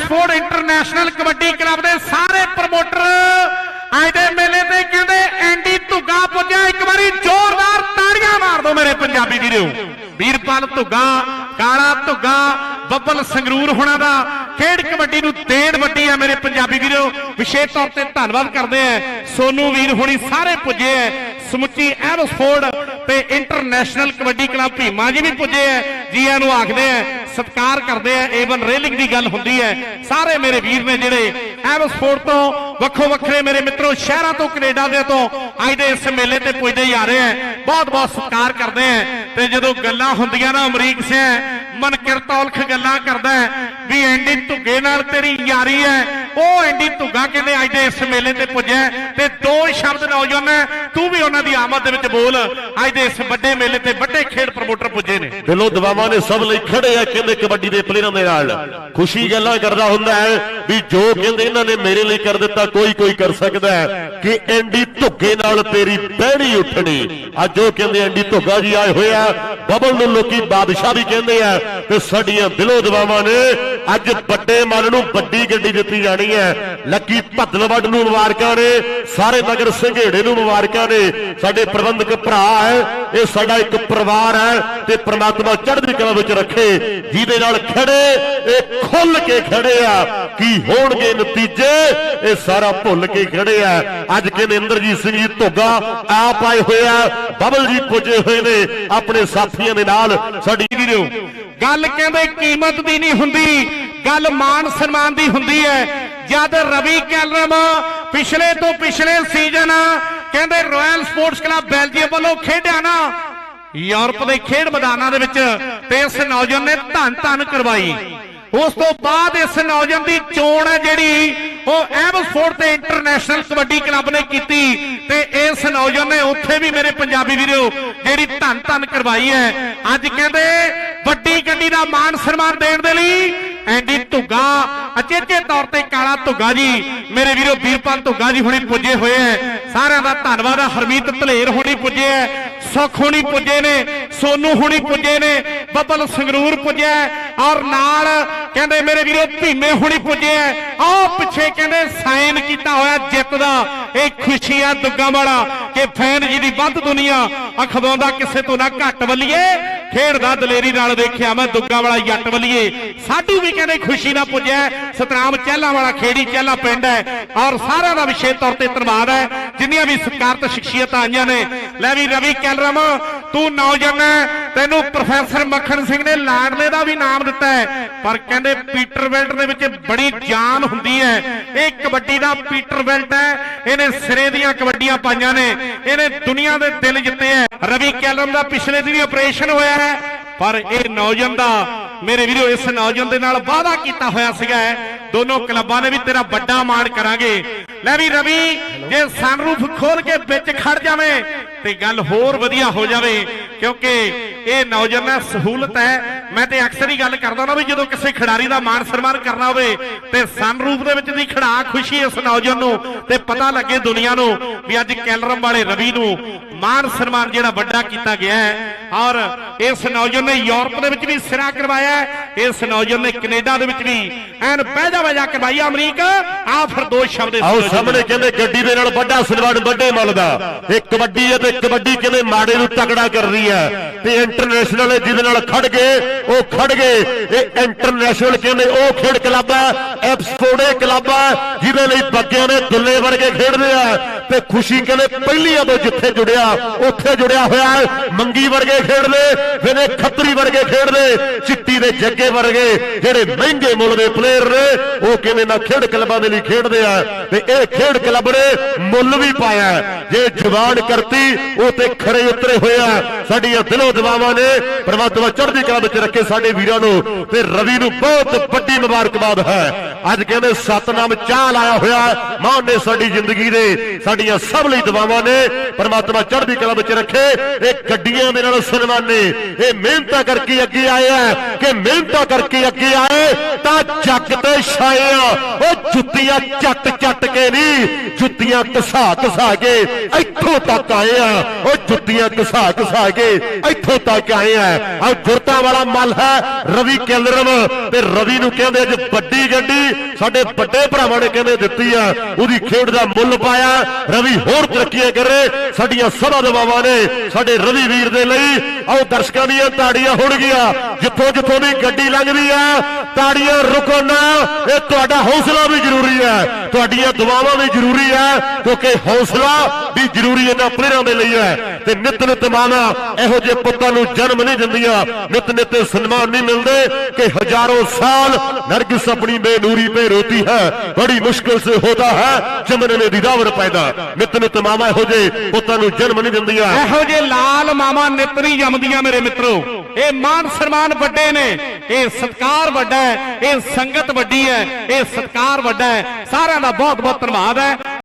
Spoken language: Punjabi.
ਐਵਸਪੋਰਟ ਇੰਟਰਨੈਸ਼ਨਲ ਕਬੱਡੀ ਕਲੱਬ ਦੇ ਸਾਰੇ ਪ੍ਰਮੋਟਰ ਅੱਜ ਦੇ ਮੇਲੇ ਤੇ ਕਹਿੰਦੇ, ਐਂਡੀ ਧੁੱਗਾ ਪੁੱਜਿਆ, ਇੱਕ ਵਾਰੀ ਜ਼ੋਰਦਾਰ ਤਾੜੀਆਂ ਮਾਰ ਦਿਓ ਮੇਰੇ ਪੰਜਾਬੀ ਵੀਰੋ। ਵੀਰਪਾਲ ਧੁੱਗਾ, ਕਾਲਾ ਧੁੱਗਾ, ਬੱਬਲ ਸੰਗਰੂਰ ਹੋਣਾ ਦਾ ਖੇਡ ਕਬੱਡੀ ਨੂੰ ਦੇਣ ਵੱਡੀ ਹੈ ਮੇਰੇ ਪੰਜਾਬੀ ਵੀਰੋ। ਵਿਸ਼ੇਸ਼ ਤੌਰ ਤੇ ਧੰਨਵਾਦ ਕਰਦੇ ਆ ਸੋਨੂ ਵੀਰ ਹੋਣੀ ਸਾਰੇ ਪੁੱਜੇ ਐ ਸਮੁੱਚੀ ਐਵਸਫੋਰਡ ਤੇ ਇੰਟਰਨੈਸ਼ਨਲ ਕਬੱਡੀ ਕਲੱਬ ਭੀਮਾ ਜੀ ਵੀ ਪੁੱਜੇ ਐ ਜੀਆਂ ਨੂੰ ਆਖਦੇ ਐ ਸਤਿਕਾਰ ਕਰਦੇ ਐ ਏਵਨ ਰੇਲਿੰਗ ਦੀ ਗੱਲ ਹੁੰਦੀ ਐ ਸਾਰੇ ਮੇਰੇ ਵੀਰ ਨੇ ਜਿਹੜੇ ਐਵਸਫੋਰਡ ਤੋਂ, ਵੱਖੋ ਵੱਖਰੇ ਮੇਰੇ ਮਿੱਤਰੋ, ਸ਼ਹਿਰਾਂ ਤੋਂ, ਕੈਨੇਡਾ ਦੇ ਤੋਂ, ਅੱਜ ਦੇ ਇਸ ਮੇਲੇ ਤੇ ਪੁੱਜਦੇ ਆ ਰਹੇ ਐ ਬਹੁਤ ਬਹੁਤ ਸਤਿਕਾਰ ਕਰਦੇ ਐ ਤੇ ਜਦੋਂ ਗੱਲਾਂ ਹੁੰਦੀਆਂ ਨਾ, ਅਮਰੀਕ ਸਿੰਘ, ਮਨ ਕਿਰਤੌਲਖ ਗੱਲਾਂ ਕਰਦਾ ਹੈ, ਵੀ ਐਂਡੀ ਧੁੱਗੇ ਨਾਲ ਤੇਰੀ ਯਾਰੀ ਹੈ ਉਹ ਐਂਡੀ ਧੁੱਗਾ ਕਹਿੰਦੇ ਅੱਜ ਦੇ ਇਸ ਮੇਲੇ ਤੇ ਪੁੱਜਿਆ ਤੇ ਦੋ ਸ਼ਬਦ ਨੌਜਵਾਨ ਹੈ, ਤੂੰ ਵੀ ਉਹਨਾਂ ਦੀ ਆਮਦ ਦੇ ਵਿੱਚ ਬੋਲ। ਅੱਜ ਦੇ ਇਸ ਵੱਡੇ ਮੇਲੇ ਤੇ ਵੱਡੇ ਖੇਡ ਪ੍ਰਮੋਟਰ ਪੁੱਜੇ ਨੇ। ਦਿਲੋਂ ਦਵਾਵਾਂ ਨੇ ਸਭ ਲਈ ਖੜੇ ਆ ਕਹਿੰਦੇ ਕਬੱਡੀ ਦੇ ਪਲੇਅਰਾਂ ਦੇ ਨਾਲ। ਖੁਸ਼ੀ ਗੱਲਾਂ ਕਰਦਾ ਹੁੰਦਾ ਹੈ ਵੀ ਜੋ ਕਹਿੰਦੇ ਇਹਨਾਂ ਨੇ ਮੇਰੇ ਲਈ ਕਰ ਦਿੱਤਾ ਕੋਈ ਕੋਈ ਕਰ ਸਕਦਾ ਹੈ। ਕਿ ਐਂਡੀ ਧੁੱਗੇ ਨਾਲ ਤੇਰੀ ਬਹਿਣੀ ਉੱਠਣੀ। ਅੱਜ ਉਹ ਕਹਿੰਦੇ ਐਂਡੀ ਧੁੱਗਾ ਜੀ ਆਏ ਹੋਏ ਆ ਬਬਲ ਨੂੰ ਲੋਕੀ ਬਾਦਸ਼ਾਹ ਵੀ ਕਹਿੰਦੇ ਆ ਤੇ ਸਾਡੀਆਂ ਦਿਲੋਂ ਦਵਾਵਾਂ ਨੇ। ਅੱਜ ਵੱਡੇ ਮਨ ਨੂੰ ਵੱਡੀ ਗੱਡੀ ਦਿੱਤੀ ਜਾਣੀ ਹੈ, ਲੱਕੀ ਭੱਦਲਵੱਡ ਨੂੰ ਮੁਬਾਰਕਾਂ ਨੇ, ਸਾਰੇ ਨਗਰ ਸੰਘੇੜੇ ਨੂੰ ਮੁਬਾਰਕਾਂ ਨੇ। ਸਾਡੇ ਪ੍ਰਬੰਧਕ ਭਰਾ ਹੈ, ਇਹ ਸਾਡਾ ਇੱਕ ਪਰਿਵਾਰ ਹੈ ਤੇ ਪ੍ਰਮਾਤਮਾ ਚੜ੍ਹਦੀ ਕਲਾ ਵਿੱਚ ਰੱਖੇ, ਜਿਹਦੇ ਨਾਲ ਖੜੇ, ਇਹ ਖੁੱਲ ਕੇ ਖੜੇ ਆ। ਕੀ ਹੋਣਗੇ ਨਤੀਜੇ, ਇਹ ਸਾਰਾ ਭੁੱਲ ਕੇ ਖੜੇ ਆ। ਅੱਜ ਕਹਿੰਦੇ ਇੰਦਰਜੀਤ ਸਿੰਘ ਜੀ, ਧੋਗਾ ਆਪ ਆਏ ਹੋਏ ਆ, ਬਬਲ ਜੀ ਪੁੱਜੇ ਹੋਏ ਨੇ ਆਪਣੇ ਸਾਥੀਆਂ ਦੇ ਨਾਲ। ਸਾਡੀ ਗੱਲ ਕਹਿੰਦੇ ਕੀਮਤ ਦੀ ਨਹੀਂ ਹੁੰਦੀ, ਗੱਲ ਮਾਨ ਸਨਮਾਨ ਦੀ ਹੁੰਦੀ ਹੈ। ਜਦ ਰਵੀ ਕੈਲਰਮ ਪਿਛਲੇ ਤੋਂ ਪਿਛਲੇ ਸੀਜ਼ਨ ਕਹਿੰਦੇ ਰਾਇਲ ਸਪੋਰਟਸ ਕਲੱਬ ਬੈਲਜੀਅਮ ਵੱਲੋਂ ਖੇਡਿਆ ਨਾ, ਯੂਰਪ ਦੇ ਖੇਡ ਮੈਦਾਨਾਂ ਦੇ ਵਿੱਚ ਤੇ ਇਸ ਨੌਜਵਾਨ ਨੇ ਧੰਨ ਧੰਨ ਕਰਵਾਈ। ਉਸ ਤੋਂ ਬਾਅਦ ਇਸ ਨੌਜਵਾਨ ਦੀ ਚੋਣ ਹੈ ਜਿਹੜੀ ਉਹ ਐਵਸਫੋਰਡ ਤੇ ਇੰਟਰਨੈਸ਼ਨਲ ਕਬੱਡੀ ਕਲੱਬ ਨੇ ਕੀਤੀ ਤੇ ਇਸ ਨੌਜਵਾਨ ਨੇ ਉੱਥੇ ਵੀ ਮੇਰੇ ਪੰਜਾਬੀ ਵੀਰੋ ਜਿਹੜੀ ਧੰਨ ਧੰਨ ਕਰਵਾਈ ਹੈ। ਅੱਜ ਕਹਿੰਦੇ ਵੱਡੀ ਗੱਡੀ ਦਾ ਮਾਨ ਸਨਮਾਨ ਦੇਣ ਦੇ ਲਈ ਐਂਡੀ ਧੁੱਗਾ ਅਚੇਚੇ ਤੌਰ ਤੇ ਕਾਲਾ ਧੁੱਗਾ ਜੀ, ਮੇਰੇ ਵੀਰੋ ਵੀਰਪਾਲ ਧੁੱਗਾ ਜੀ ਹੁਣੀ ਪੁੱਜੇ ਹੋਏ ਐ। ਸਾਰਿਆਂ ਦਾ ਧੰਨਵਾਦ ਹਰਮੀਤ ਧਲੇਰ ਹੁਣੀ ਪੁੱਜੇ ਐ, ਸੁਖ ਹੁਣੀ ਪੁੱਜੇ ਨੇ, ਸੋਨੂ ਹੁਣੀ ਪੁੱਜੇ ਨੇ, ਬੱਬਲ ਸੰਗਰੂਰ ਪੁੱਜਿਆ ਔਰ ਨਾਲ ਕਹਿੰਦੇ ਮੇਰੇ ਵੀਰੋ ਭੀਮੇ ਹੁਣੀ ਪੁੱਜੇ ਐ। ਆਹ ਪਿੱਛੇ ਕਹਿੰਦੇ ਸਾਈਨ ਕੀਤਾ ਹੋਇਆ ਜਿੱਤ ਦਾ, ਇਹ ਖੁਸ਼ੀ ਆ ਦੁੱਗਾ ਵਾਲਾ, ਕਿ ਫੈਨ ਜੀ ਦੀ ਵੱਧ ਦੁਨੀਆ ਅਖਵਾਉਂਦਾ ਕਿਸੇ ਤੋਂ ਨਾ ਘੱਟ ਵੱਲੀਏ। ਖੇਡਦਾ ਦਲੇਰੀ ਨਾਲ ਦੇਖਿਆ ਮੈਂ ਦੁੱਗਾ ਵਾਲਾ ਜੱਟ ਵਲੀਏ। ਸਾਡੀ ਵੀ ਕਹਿੰਦੇ ਖੁਸ਼ੀ ਨਾਲ ਪੁੱਜਿਆ ਸਤਨਾਮ ਚਹਿਲਾ ਵਾਲਾ ਖੇੜੀ ਚਹਿਲਾ ਪਿੰਡ ਹੈ। ਔਰ ਸਾਰਿਆਂ ਦਾ ਵਿਸ਼ੇਸ਼ ਤੌਰ ਤੇ ਧੰਨਵਾਦ ਹੈ। ਜਿੰਨੀਆਂ ਵੀ ਸਤਿਕਾਰਤ ਸ਼ਖਸੀਅਤਾਂ ਆਈਆਂ ਨੇ। ਲੈ ਵੀ ਰਵੀ ਕੈਲਰਮ ਤੂੰ ਨੌਜਵਾਨ ਹੈ, ਤੈਨੂੰ ਪ੍ਰੋਫੈਸਰ ਮੱਖਣ ਸਿੰਘ ਨੇ ਲਾਡਲੇ ਦਾ ਵੀ ਨਾਮ ਦਿੱਤਾ ਹੈ। ਪਰ ਕਹਿੰਦੇ ਪੀਟਰ ਵੈਲਟ ਦੇ ਵਿੱਚ ਬੜੀ ਜਾਨ ਹੁੰਦੀ ਹੈ। ਇਹ ਕਬੱਡੀ ਦਾ ਪੀਟਰ ਵੈਲਟ ਹੈ। ਇਹਨੇ ਸਿਰੇ ਦੀਆਂ ਕਬੱਡੀਆਂ ਪਾਈਆਂ ਨੇ। ਇਹਨੇ ਦੁਨੀਆ ਦੇ ਦਿਲ ਜਿੱਤੇ ਹੈ। ਰਵੀ ਕੈਲਰਮ ਦਾ ਪਿਛਲੇ ਦਿਨੀ ਆਪਰੇਸ਼ਨ ਹੋਇਆ ਹੈ। ਪਰ ਇਹ ਨੌਜਵਾਨ ਦਾ ਮੇਰੇ ਵੀਰੋ, ਇਸ ਨੌਜਵਾਨ ਦੇ ਨਾਲ ਵਾਅਦਾ ਕੀਤਾ ਹੋਇਆ ਸੀਗਾ ਦੋਨੋਂ ਕਲੱਬਾਂ ਨੇ ਵੀ ਤੇਰਾ ਵੱਡਾ ਮਾਣ ਕਰਾਂਗੇ। ਲੈ ਵੀ ਰਵੀ, ਜੇ ਸਨਰੂਫ ਖੋਲ ਕੇ ਵਿੱਚ ਖੜ ਜਾਵੇਂ ਤੇ ਗੱਲ ਹੋਰ ਵਧੀਆ ਹੋ ਜਾਵੇ, ਕਿਉਂਕਿ ਇਹ ਨੌਜਵਾਨਾਂ ਸਹੂਲਤ ਹੈ ਮੈਂ ਤੇ ਅਕਸਰ ਹੀ ਗੱਲ ਕਰਦਾ ਨਾ ਵੀ ਜਦੋਂ ਕਿਸੇ ਖਿਡਾਰੀ ਦਾ ਮਾਣ ਸਨਮਾਨ ਕਰਨਾ ਹੋਵੇ, ਤੇ ਸਨਰੂਫ ਦੇ ਵਿੱਚ ਦੀ ਖੜਾ ਖੁਸ਼ੀ ਇਸ ਨੌਜਵਾਨ ਨੂੰ, ਤੇ ਪਤਾ ਲੱਗੇ ਦੁਨੀਆ ਨੂੰ ਵੀ ਅੱਜ ਕੈਲਰਮ ਵਾਲੇ ਰਵੀ ਨੂੰ ਮਾਣ ਸਨਮਾਨ ਜਿਹੜਾ ਵੱਡਾ ਕੀਤਾ ਗਿਆ ਹੈ ਔਰ ਇਸ ਨੌਜਵਾਨ ਨੇ ਯੂਰਪ ਦੇ ਵਿੱਚ ਵੀ ਸਿਰਾ ਕਰਵਾਇਆ ਹੈ। ਇਸ ਨੌਜਵਾਨ ਨੇ ਕੈਨੇਡਾ ਦੇ ਵਿੱਚ ਵੀ ਐਨ ਬਹਿਜਾ ਬਹਿਜਾ ਕਰਵਾਈ ਅਮਰੀਕ ਆ ਫਿਰ ਦੋ ਸ਼ਬਦ ਆਓ ਸਾਹਮਣੇ ਕਹਿੰਦੇ ਗੱਡੀ ਦੇ ਨਾਲ ਵੱਡਾ ਸਨਮਾਨ ਵੱਡੇ ਮੁੱਲ ਦਾ। ਇਹ ਕਬੱਡੀ ਹੈ ਤੇ ਕਬੱਡੀ ਕਹਿੰਦੇ ਮਾੜੇ ਨੂੰ ਤਕੜਾ ਕਰ ਰਹੀ ਹੈ। ਤੇ ਇੰਟਰਨੈਸ਼ਨਲ ਜਿਹਦੇ ਨਾਲ ਖੜ ਗਏ ਉਹ ਖੜ ਗਏ। ਇਹ ਇੰਟਰਨੈਸ਼ਨਲ ਕਹਿੰਦੇ ਉਹ ਖੇਡ ਕਲੱਬ ਹੈ ਐਪਸਫੋਰਡੇ ਕਲੱਬ ਹੈ ਜਿਹਦੇ ਲਈ ਬੱਗਿਆਂ ਦੇ ਦੁੱਲੇ ਵਰਗੇ ਖੇਡਦੇ ਆ। ਤੇ ਖੁਸ਼ੀ ਕਹਿੰਦੇ ਪਹਿਲੀਆਂ ਤੋਂ ਜਿੱਥੇ ਜੁੜਿਆ ਉੱਥੇ ਜੁੜਿਆ ਹੋਇਆ ਮੰਗੀ ਵਰਗੇ ਖੇਡਦੇ ਫਿਰ ਇਹ ਖੱਤਰੀ ਵਰਗੇ ਖੇਡਦੇ। ਚਿੱਟੀ ਦੇ ਜੱਗੇ ਵਰਗੇ ਜਿਹੜੇ ਮਹਿੰਗੇ ਮੁੱਲ ਦੇ ਪਲੇਅਰ ਨੇ, ਉਹ ਕਿਵੇਂ ਨਾ ਖੇਡ ਕਲੱਬਾਂ ਦੇ ਲਈ ਖੇਡਦੇ ਆ। ਤੇ ਇਹ ਖੇਡ ਕਲੱਬ ਨੇ ਮੁੱਲ ਵੀ ਪਾਇਆ ਹੈ। ਜੇ ਜਵਾਨ ਕਰਤੀ, ਉਹ ਤੇ ਖਰੇ ਉਤਰੇ ਹੋਏ ਸਾਡੀਆਂ ਦਿਲੋਂ ਦਵਾਵਾਂ ਨੇ ਪਰਮਾਤਮਾ ਚੜ੍ਹਦੀ ਕਲਾ ਵਿੱਚ ਰੱਖੇ ਸਾਡੇ ਵੀਰਾਂ ਨੂੰ। ਤੇ ਰਵੀ ਨੂੰ ਬਹੁਤ ਵੱਡੀ ਮੁਬਾਰਕਬਾਦ ਹੈ। ਅੱਜ ਕਹਿੰਦੇ ਸਤਨਾਮ ਚਾਹ ਲਾਇਆ ਹੋਇਆ ਮਾਂ ਨੇ ਸਾਡੀ ਜ਼ਿੰਦਗੀ ਦੇ। ਸਾਡੀਆਂ ਸਭ ਲਈ ਦੁਆਵਾਂ ਨੇ। ਪਰਮਾਤਮਾ ਚੜ੍ਹਦੀ ਕਲਾ ਵਿੱਚ ਰੱਖੇ। ਇਹ ਗੱਡੀਆਂ ਦੇ ਨਾਲ ਸਨਮਾਨੇ ਇਹ ਮਿਹਨਤਾਂ ਕਰਕੇ ਅੱਗੇ ਆਏ ਆ ਕਿ ਮਿਹਨਤ ਕਰਕੇ ਅੱਗੇ ਆਏ, ਤਾਂ ਜੱਗ ਤੇ ਛਾਏ ਆ ਉਹ ਜੁੱਤੀਆਂ ਚੱਟ ਚੱਟ ਕੇ ਨਹੀਂ ਜੁੱਤੀਆਂ ਘਸਾ ਘਸਾ ਕੇ ਇੱਥੋਂ ਤੱਕ ਆਏ ਆ। ਉਹ ਜੁੱਤੀਆਂ ਘਸਾ ਘਸਾ ਕੇ ਇੱਥੋਂ ਤੱਕ ਆਏ ਆ। ਆ ਜੁਰਤਾਂ ਵਾਲਾ ਮੱਲ ਹੈ ਰਵੀ ਕੇਂਦਰਮ ਤੇ ਰਵੀ ਨੂੰ ਕਹਿੰਦੇ ਅੱਜ ਵੱਡੀ ਗੱਡੀ ਸਾਡੇ ਵੱਡੇ ਭਰਾਵਾਂ ਨੇ ਕਹਿੰਦੇ ਦਿੱਤੀ ਆ। ਉਹਦੀ ਖੇਡ ਦਾ ਮੁੱਲ ਪਾਇਆ। ਰਵੀ ਹੋਰ ਤਰੱਕੀਆਂ ਕਰੇ। ਸਾਡੀਆਂ ਸਭਾ ਦਵਾਵਾਂ ਨੇ ਸਾਡੇ ਰਵੀ ਵੀਰ ਦੇ ਲਈ। ਆਓ ਦਰਸ਼ਕਾਂ ਦੀਆਂ ਤਾੜੀਆਂ ਹੋਣਗੀਆਂ। ਜਿੱਥੋਂ ਜਿੱਥੋਂ ਦੀ ਗੱਡੀ ਲੰਘਦੀ ਆ ਤਾੜੀਆਂ ਰੁਕਣਾ ਇਹ ਤੁਹਾਡਾ ਹੌਸਲਾ ਵੀ ਜ਼ਰੂਰੀ ਹੈ। ਤੁਹਾਡੀਆਂ ਦੁਆਵਾਂ ਵੀ ਜ਼ਰੂਰੀ ਹੈ, ਕਿਉਂਕਿ ਹੌਸਲਾ ਵੀ ਜ਼ਰੂਰੀ ਇਹਨਾਂ ਪਲੇਅਰਾਂ ਦੇ ਲਈ ਹੈ। ਤੇ ਨਿਤ ਨਿਤ ਮਾਨਾ ਇਹੋ ਜਿਹੇ ਪੁੱਤਾਂ ਨੂੰ ਜਨਮ ਨਹੀਂ ਦਿੰਦੀਆਂ। ਨਿਤ ਨਿਤ ਸਨਮਾਨ ਨਹੀਂ ਮਿਲਦੇ ਕਿ ਹਜ਼ਾਰੋਂ ਸਾਲ ਨਰਗਿਸ ਆਪਣੀ ਬੇਨੂਰੀ ਤੇ ਰੋਤੀ ਹੈ। ਬੜੀ ਮੁਸ਼ਕਲ ਸੇ ਹੋਦਾ ਹੈ ਚਮਨਲੇ ਦੀਦਾਵਰ ਪੈਦਾ। ਨਿਤ ਨਿਤ ਮਾਵਾ ਇਹੋ ਜਿਹੇ ਪੁੱਤਾਂ ਨੂੰ ਜਨਮ ਨਹੀਂ ਦਿੰਦੀਆਂ। ਇਹੋ ਜਿਹੇ ਲਾਲ ਮਾਵਾ ਨਿਤ ਨਹੀਂ ਜੰਮਦੀਆਂ ਮੇਰੇ ਮਿੱਤਰੋ। ਇਹ ਮਾਨ ਸਨਮਾਨ ਵੱਡੇ ਨੇ। ਇਹ ਸਤਕਾਰ ਵੱਡਾ ਹੈ। ਇਹ ਸੰਗਤ ਵੱਡੀ ਹੈ। ਇਹ ਸਤਕਾਰ ਵੱਡਾ ਹੈ। ਸਾਰਿਆਂ ਦਾ ਬਹੁਤ ਬਹੁਤ ਧੰਨਵਾਦ ਹੈ।